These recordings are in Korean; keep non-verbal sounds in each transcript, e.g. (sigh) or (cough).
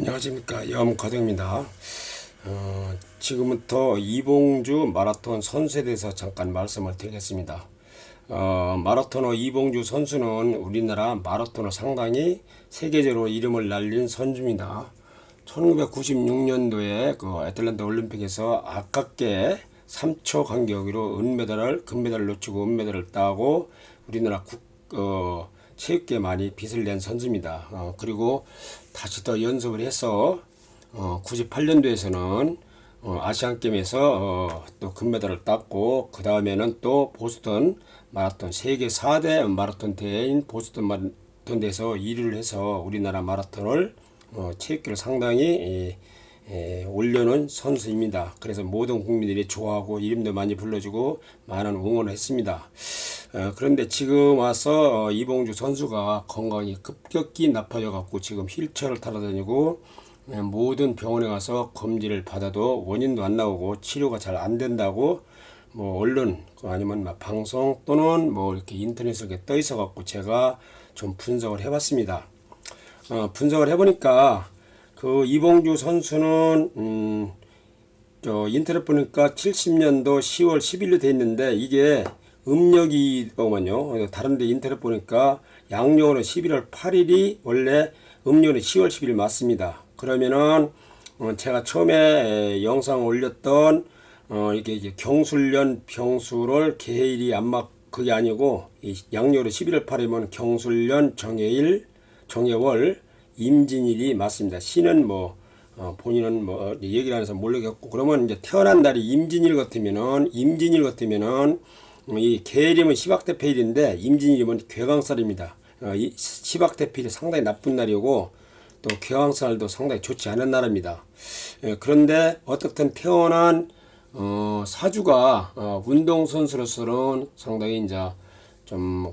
안녕하십니까 염과정입니다. 어, 지금부터 이봉주 마라톤 선수에 대해서 잠깐 말씀을 드리겠습니다. 어, 마라토너 이봉주 선수는 우리나라 마라토너 상당히 세계적으로 이름을 날린 선수입니다. 1996년도에 그 애틀란타 올림픽에서 아깝게 3초 간격으로 은메달을 금메달을 놓치고 은메달을 따고 우리나라 국, 어, 체육계 많이 빚을 낸 선수입니다. 어, 그리고 다시 더 연습을 해서 어, 98년도에서는 어, 아시안 게임에서 어, 또 금메달을 땄고 그 다음에는 또 보스턴 마라톤 세계 4대 마라톤 대회인 보스턴 마라톤 대에서 1위를 해서 우리나라 마라톤을 어, 체육계를 상당히 예, 예, 올려놓은 선수입니다. 그래서 모든 국민들이 좋아하고 이름도 많이 불러주고 많은 응원을 했습니다. 어, 그런데 지금 와서 어, 이봉주 선수가 건강이 급격히 나빠져 갖고 지금 휠체어를 타러 다니고 예, 모든 병원에 가서 검진을 받아도 원인도 안 나오고 치료가 잘 안 된다고 뭐 언론 그 아니면 막 방송 또는 뭐 이렇게 인터넷에 떠 있어 갖고 제가 좀 분석을 해봤습니다. 어, 분석을 해보니까 그 이봉주 선수는 음, 저 인터넷 보니까 70년도 10월 10일로 돼 있는데 이게 음력이더만요. 다른데 인터넷 보니까 양력으로 11월 8일이 원래 음력은 10월 10일 맞습니다. 그러면은 어, 제가 처음에 영상 올렸던 어 이게 경술년 병수를 개일이 안막 그게 아니고 이 양력으로 11월 8일이면 경술년 정해일 정해월 임진일이 맞습니다. 시는 뭐 어, 본인은 뭐 얘기를 안 해서 모르겠고 그러면 이제 태어난 날이 임진일 같으면은 임진일 같으면은 이 계일이면 시박대패일인데 임진일이면 괴강살입니다. 어, 이 시박대패일이 상당히 나쁜 날이고 또 괴강살도 상당히 좋지 않은 날입니다. 예, 그런데 어떻든 태어난 어, 사주가 어, 운동선수로서는 상당히 이제 좀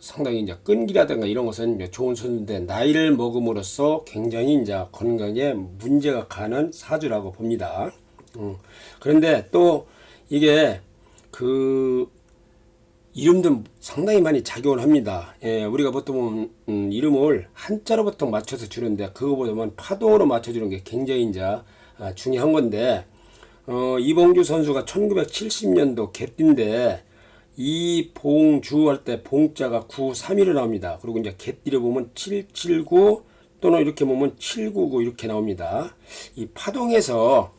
상당히 이제 끈기라든가 이런 것은 좋은 선수인데 나이를 먹음으로써 굉장히 이제 건강에 문제가 가는 사주라고 봅니다. 음, 그런데 또 이게 그 이름도 상당히 많이 작용을 합니다. 예, 우리가 보통 음, 이름을 한자로 보통 맞춰서 주는데 그거보다는 파동으로 맞춰주는 게 굉장히 이제 아, 중요한 건데 어, 이봉주 선수가 1970년도 개띠인데 이봉주 할 때 봉자가 9, 3일로 나옵니다. 그리고 이제 개띠를 보면 779 또는 이렇게 보면 799 이렇게 나옵니다. 이 파동에서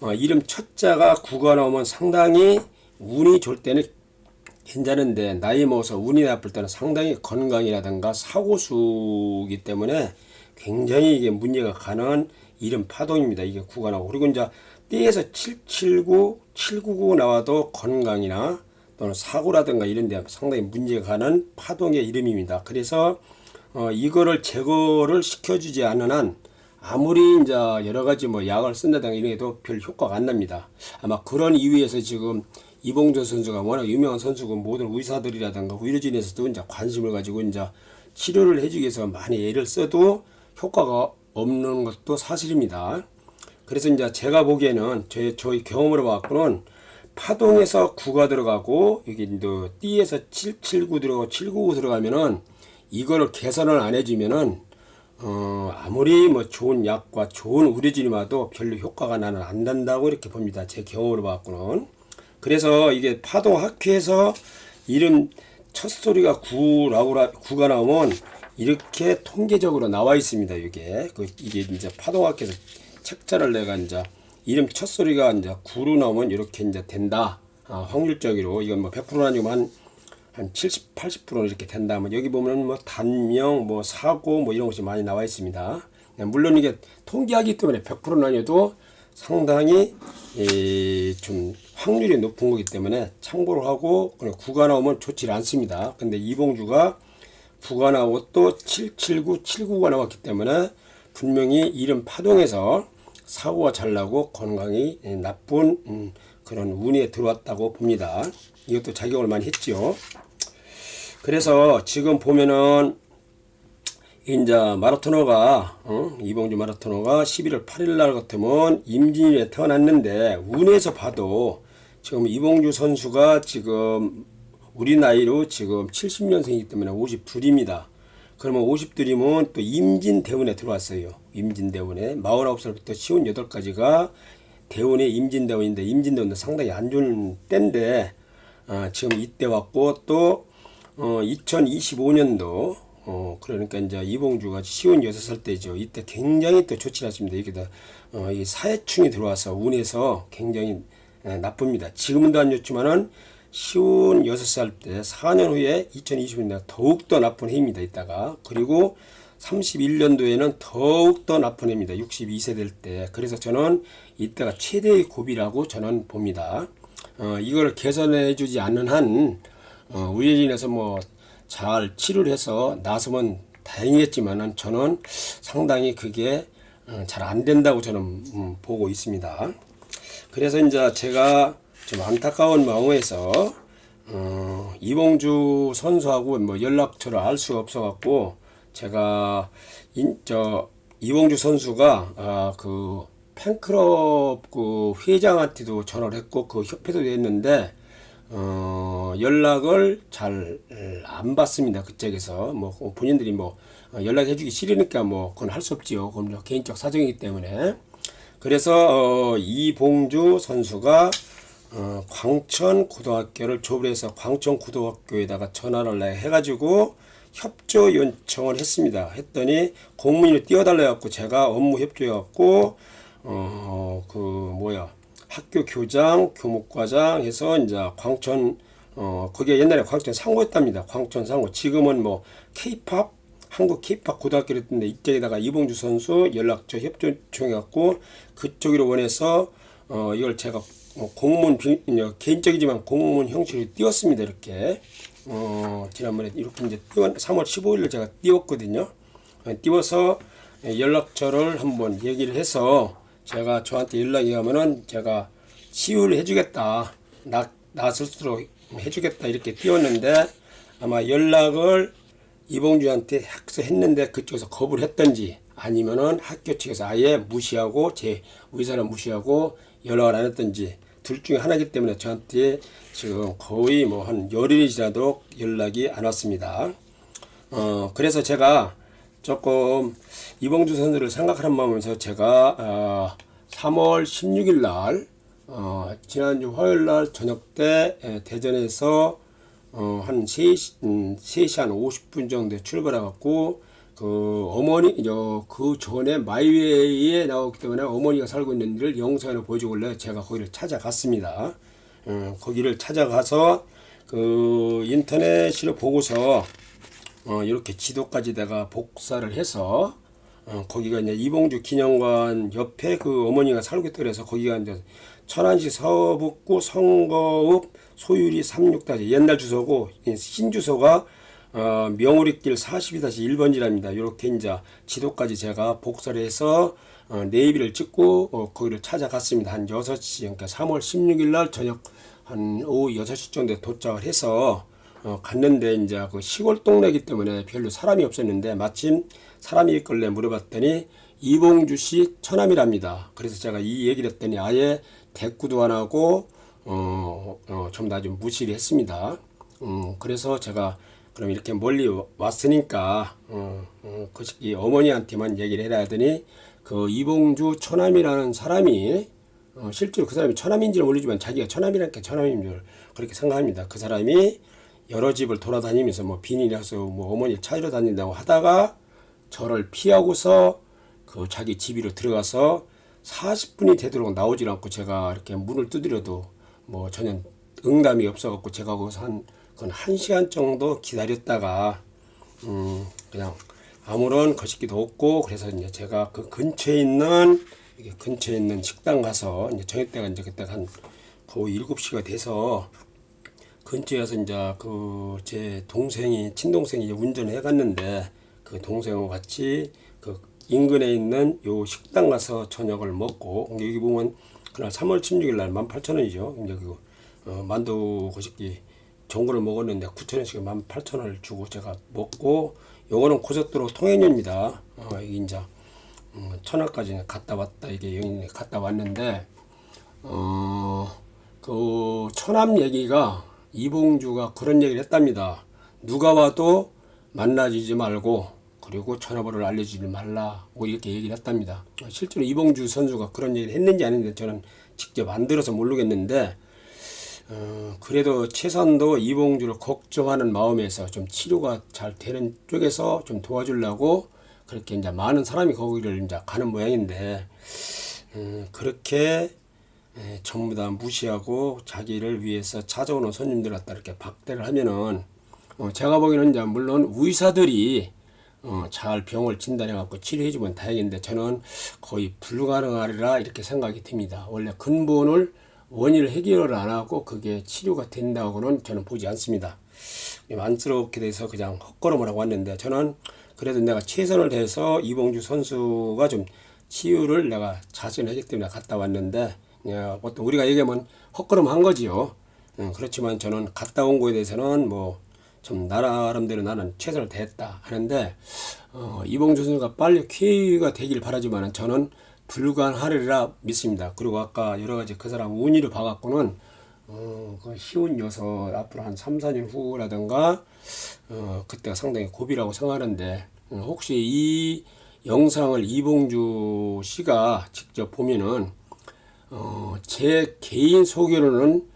어, 이름 첫자가 9가 나오면 상당히 운이 좋을 때는 괜찮은데 나이 먹어서 운이 나쁠 때는 상당히 건강이라든가 사고수기 때문에 굉장히 이게 문제가 가는 이름 파동입니다. 이게 9가 나오고 그리고 이제 띠에서 779, 799 나와도 건강이나 또는 사고라든가 이런 데 상당히 문제가 가는 파동의 이름입니다. 그래서 어, 이거를 제거를 시켜주지 않는 한 아무리 이제 여러 가지 뭐 약을 쓴다든가 이런 게도 별 효과가 안 납니다. 아마 그런 이유에서 지금 이봉조 선수가 워낙 유명한 선수고 모든 의사들이라든가 의료진에서도 이제 관심을 가지고 이제 치료를 해주기 위해서 많이 애를 써도 효과가 없는 것도 사실입니다. 그래서 이제 제가 보기에는 제 저희 경험으로 봐갖고는 파동에서 9가 들어가고 여기 이제 띠에서 779 들어가고 799 들어가면은 이거를 개선을 안 해주면은 어 아무리 뭐 좋은 약과 좋은 의료진이 와도 별로 효과가 나는 안 난다고 이렇게 봅니다. 제 경험으로 봐갖고는 그래서 이게 파동 학회에서 이름 첫 소리가 9라고 9가 나오면 이렇게 통계적으로 나와 있습니다. 이게 그 이게 이제 파동 학회에서 책자를 내가 이제 이름 첫 소리가 이제 9로 나오면 이렇게 이제 된다. 아, 확률적으로 이건 뭐 100%는 아니고 한, 한 70, 80% 이렇게 된다면 여기 보면 뭐 단명, 뭐 사고 뭐 이런 것이 많이 나와 있습니다. 네, 물론 이게 통계하기 때문에 100%는 아니어도 상당히 이, 좀 확률이 높은 거기 때문에 참고를 하고 9가 나오면 좋지 않습니다. 근데 이봉주가 9가 나오고 또 779, 79가 나왔기 때문에 분명히 이름 파동에서 사고가 잘 나고 건강이 나쁜 음, 그런 운에 들어왔다고 봅니다. 이것도 작용을 많이 했죠. 그래서 지금 보면은 이제 마라토너가 어? 이봉주 마라토너가 11월 8일 날 같으면 임진일에 태어났는데 운에서 봐도 지금 이봉주 선수가 지금 우리 나이로 지금 70년생이기 때문에 52입니다. 그러면 50드림은 또 임진대원에 들어왔어요. 임진대원에 49살부터 58까지가 대원의 임진대원인데 임진대원도 상당히 안 좋은 때인데 어, 지금 이때 왔고 또 어, 2025년도 어, 그러니까 이제 이봉주가 시운 여섯 살 때죠. 이때 굉장히 또 좋지 않습니다. 이게 다, 어, 이 사해충이 들어와서 운에서 굉장히 에, 나쁩니다. 지금도 안 좋지만은 시운 여섯 살때 4년 후에 2020년에 더욱더 나쁜 해입니다. 이따가. 그리고 31년도에는 더욱더 나쁜 해입니다. 62세 될 때. 그래서 저는 이때가 최대의 고비라고 저는 봅니다. 어, 이걸 개선해 주지 않는 한, 어, 인해서 뭐, 잘 치료를 해서 나서면 다행이겠지만은 저는 상당히 그게 어, 잘안 된다고 저는 음, 보고 있습니다. 그래서 이제 제가 좀 안타까운 마음에서 어, 이봉주 선수하고 뭐 연락처를 알 수가 없어갖고 제가 인, 저 이봉주 선수가 아, 그 팬클럽 그 회장한테도 전화를 했고 그 협회도 했는데 어, 연락을 잘 안 받습니다. 그쪽에서 뭐 본인들이 뭐 어, 연락해주기 싫으니까 뭐 그건 할 수 없지요. 그건 뭐 개인적 사정이기 때문에 그래서 어, 이봉주 선수가 어, 광천 고등학교를 조불해서 광천 고등학교에다가 전화를 내 해가지고 협조 요청을 했습니다. 했더니 공문을 띄워달라 해갖고 제가 업무 협조해갖고 어 그 뭐야 학교 교장, 교목과장 해서 이제 광천 어 거기에 옛날에 광천 상고였답니다. 광천 상고 지금은 뭐 K-팝 한국 K-팝 고등학교를 했는데 이쪽에다가 이봉주 선수 연락처 협조 요청해갖고 그쪽으로 원해서 어 이걸 제가 뭐 어, 개인적이지만 공문 형식으로 띄웠습니다. 이렇게 어 지난번에 이렇게 이제 띄웠 3월 15일을 제가 띄웠거든요. 어, 띄워서 연락처를 한번 얘기를 해서 제가 저한테 연락이 가면은 제가 치유를 해주겠다. 나, 나 스스로 해주겠다. 이렇게 띄웠는데 아마 연락을 이봉주한테 학습했는데 그쪽에서 거부를 했던지 아니면은 학교 측에서 아예 무시하고 제 의사를 무시하고 연락을 안 했던지 둘 중에 하나이기 때문에 저한테 지금 거의 뭐 한 열일이 지나도 연락이 안 왔습니다. 어, 그래서 제가 조금 이봉주 선수를 생각하는 마음에서 제가 어, 3월 16일 날 어, 지난주 화요일 날 저녁 때 에, 대전에서 어, 한 3시, 음, 3시 한 50분 정도에 출발해 갖고 그 어머니 저 그 전에 마이웨이에 나왔기 때문에 어머니가 살고 있는 데를 영상으로 보여주길래 제가 거기를 찾아갔습니다. 어, 거기를 찾아가서 그 인터넷으로 보고서 어, 이렇게 지도까지 내가 복사를 해서 어, 거기가 이제 이봉주 기념관 옆에 그 어머니가 살고 있다 그래서 거기가 이제 천안시 서북구 성거읍 소유리 36다지 옛날 주소고 이 신주소가 어, 명우리길 42-1번지랍니다. 이렇게 이제 지도까지 제가 복사를 해서 어, 네이비를 찍고 어, 거기를 찾아갔습니다. 한 6시, 그러니까 3월 16일 날 저녁 한 오후 6시 정도에 도착을 해서 어, 갔는데 이제 그 시골 동네이기 때문에 별로 사람이 없었는데 마침 사람이 있길래 물어봤더니 이봉주 씨 처남이랍니다. 그래서 제가 이 얘기를 했더니 아예 대꾸도 안 하고 어, 어, 전부 다좀 무시를 했습니다. 음, 그래서 제가 그럼 이렇게 멀리 왔으니까 어, 어, 그, 이 어머니한테만 얘기를 해라 하더니 그 이봉주 처남이라는 사람이 어, 실제로 그 사람이 처남인지는 모르지만 자기가 처남이라니까 처남인 줄 그렇게 생각합니다. 그 사람이 여러 집을 돌아다니면서 뭐 빈이라서 뭐 어머니 찾으러 다닌다고 하다가 저를 피하고서 그 자기 집으로 들어가서 40분이 되도록 나오질 않고 제가 이렇게 문을 두드려도 뭐 전혀 응답이 없어갖고 제가 거기서 한, 그건 한 시간 정도 기다렸다가, 음, 그냥 아무런 거시기도 없고, 그래서 이제 제가 그 근처에 있는, 근처에 있는 식당 가서, 이제 저녁 때가 이제 그때 한 거의 7시가 돼서, 근처에서 이제 그 제 동생이, 친동생이 운전해 갔는데, 그 동생하고 같이 그 인근에 있는 요 식당 가서 저녁을 먹고, 여기 보면 그날 3월 16일 날 18,000원이죠. 이제 그 어, 만두 거시기 전골을 먹었는데 9,000원씩 18,000원을 주고 제가 먹고 요거는 고속도로 통행료입니다. 어, 이게 이제 음, 천안까지 갔다 왔다 이게 여기 갔다 왔는데 어, 그 천암 얘기가 이봉주가 그런 얘기를 했답니다. 누가 와도 만나주지 말고 그리고 전화번호를 알려주지 말라 고 이렇게 얘기를 했답니다. 실제로 이봉주 선수가 그런 얘기를 했는지 아닌지 저는 직접 안 들어서 모르겠는데 어, 그래도 최선도 이봉주를 걱정하는 마음에서 좀 치료가 잘 되는 쪽에서 좀 도와주려고 그렇게 이제 많은 사람이 거기를 이제 가는 모양인데 음, 그렇게 에, 전부 다 무시하고 자기를 위해서 찾아오는 손님들 갖다 이렇게 박대를 하면은 어, 제가 보기에는 이제 물론 의사들이 어, 잘 병을 진단해 갖고 치료해주면 다행인데 저는 거의 불가능하리라 이렇게 생각이 듭니다. 원래 근본을 원인을 해결을 안 하고 그게 치료가 된다고는 저는 보지 않습니다. 안쓰럽게 돼서 그냥 헛걸음을 하고 왔는데 저는 그래도 내가 최선을 다해서 이봉주 선수가 좀 치유를 내가 자신하기 때문에 갔다 왔는데 야, 보통 우리가 얘기하면 헛걸음 한 거지요. 음, 그렇지만 저는 갔다 온 거에 대해서는 뭐 좀 나름대로 나는 최선을 다했다 하는데 어, 이봉주 선수가 빨리 쾌유가 되길 바라지만 저는 불가능하리라 믿습니다. 그리고 아까 여러 가지 그 사람 운이를 봐갖고는 어, 그 희운 녀석 앞으로 한 3, 4년 후라든가 어, 그때가 상당히 고비라고 생각하는데 어, 혹시 이 영상을 이봉주 씨가 직접 보면은 어, 제 개인 소견으로는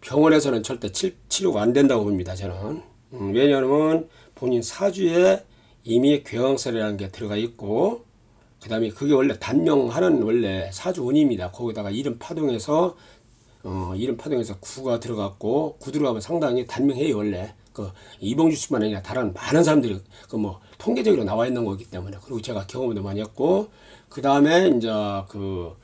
병원에서는 절대 치, 치료가 안 된다고 봅니다. 저는 음, 왜냐하면 본인 사주에 이미 괴왕설이라는 게 들어가 있고 그 다음에 그게 원래 단명하는 원래 사주운입니다. 거기다가 이름 파동에서 어, 이름 파동에서 구가 들어갔고 구 들어가면 상당히 단명해요 원래. 그 이봉주 씨만 아니라 다른 많은 사람들이 그 뭐 통계적으로 나와 있는 거기 때문에 그리고 제가 경험도 많이 했고 그 다음에 이제 그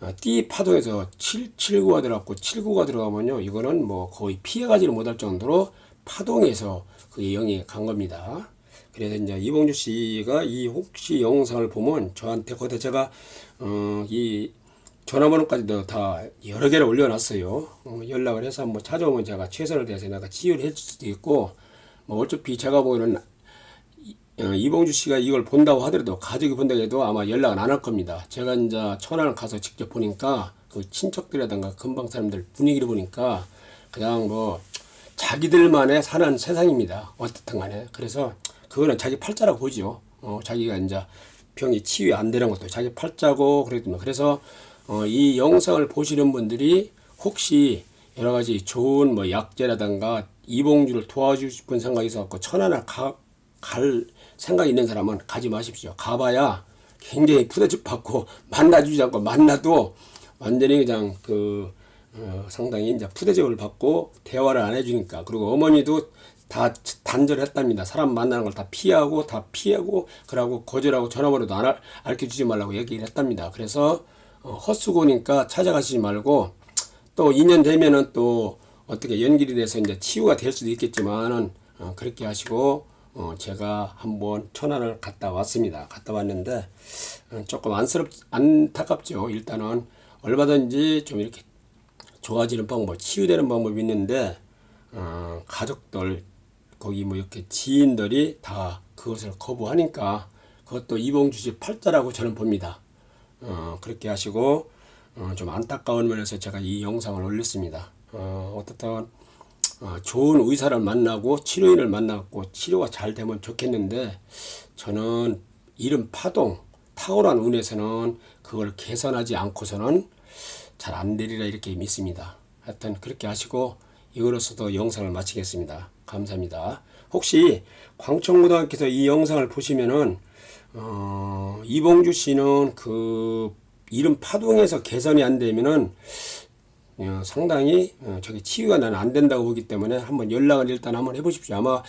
어, 띠 파동에서 7, 7구가 들어갔고 7구가 들어가면요 이거는 뭐 거의 피해가지를 못할 정도로 파동에서 그 영이 간 겁니다. 그래서 이제 이봉주 씨가 이 혹시 영상을 보면 저한테 거기다 제가 어 이 전화번호까지도 다 여러 개를 올려놨어요. 어, 연락을 해서 뭐 찾아오면 제가 최선을 다해서 내가 치유를 해줄 수도 있고 뭐 어차피 제가 보기에는 이- 어, 이봉주 씨가 이걸 본다고 하더라도 가족이 본다고 해도 아마 연락은 안 할 겁니다. 제가 이제 천안을 가서 직접 보니까 그 친척들이라든가 근방 사람들 분위기를 보니까 그냥 뭐 자기들만의 사는 세상입니다. 어떻든 간에. 그래서 그거는 자기 팔자라고 보죠. 어, 자기가 이제 병이 치유 안 되는 것도 자기 팔자고 그랬더니 그래서 어, 이 영상을 보시는 분들이 혹시 여러 가지 좋은 뭐 약재라든가 이봉주를 도와주고 싶은 생각이 있어갖고 가, 갈 생각이 있는 사람은 가지 마십시오. 가봐야 굉장히 부대집 받고 (laughs) 만나주지 않고 만나도 완전히 그냥 그 어, 상당히 이제 푸대접을 받고 대화를 안 해주니까 그리고 어머니도 다 단절했답니다. 사람 만나는 걸 다 피하고 다 피하고 그러고 거절하고 전화번호도 안 알- 알려 주지 말라고 얘기를 했답니다. 그래서 어, 헛수고니까 찾아가시지 말고 또 2년 되면은 또 어떻게 연결이 돼서 이제 치유가 될 수도 있겠지만은 어, 그렇게 하시고 어, 제가 한번 천안을 갔다 왔습니다. 갔다 왔는데 어, 조금 안쓰럽 안타깝죠. 일단은 얼마든지 좀 이렇게 좋아지는 방법, 치유되는 방법이 있는데 어, 가족들 거기 뭐 이렇게 지인들이 다 그것을 거부하니까 그것도 이봉주 씨 팔자라고 저는 봅니다. 어, 그렇게 하시고 어, 좀 안타까운 면에서 제가 이 영상을 올렸습니다. 어, 어떻든 어, 좋은 의사를 만나고 치료인을 만나고 치료가 잘 되면 좋겠는데 저는 이름 파동 탁월한 운에서는 그걸 개선하지 않고서는 잘 안 되리라 이렇게 믿습니다. 하여튼 그렇게 하시고 이거로서도 영상을 마치겠습니다. 감사합니다. 혹시 광천고등학교에서 이 영상을 보시면은 어, 이봉주 씨는 그 이름 파동에서 개선이 안 되면은 어, 상당히 어, 저기 치유가 나는 안 된다고 보기 때문에 한번 연락을 일단 한번 해보십시오. 아마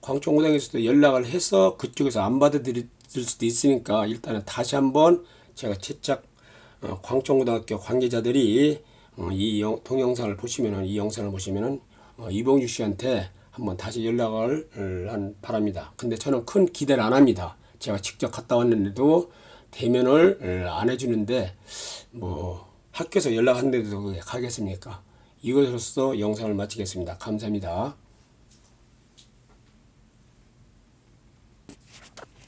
광천고등에서도 연락을 해서 그쪽에서 안 받아들일 수도 있으니까 일단은 다시 한번 제가 어, 광천고등학교 관계자들이 어, 이 영, 동영상을 보시면은 이 영상을 보시면은 어, 이봉주 씨한테 한번 다시 연락을 어, 한 바랍니다. 근데 저는 큰 기대를 안 합니다. 제가 직접 갔다 왔는데도 대면을 어, 안 해주는데 뭐 학교에서 연락하는데도 그게 가겠습니까? 이것으로서 영상을 마치겠습니다. 감사합니다.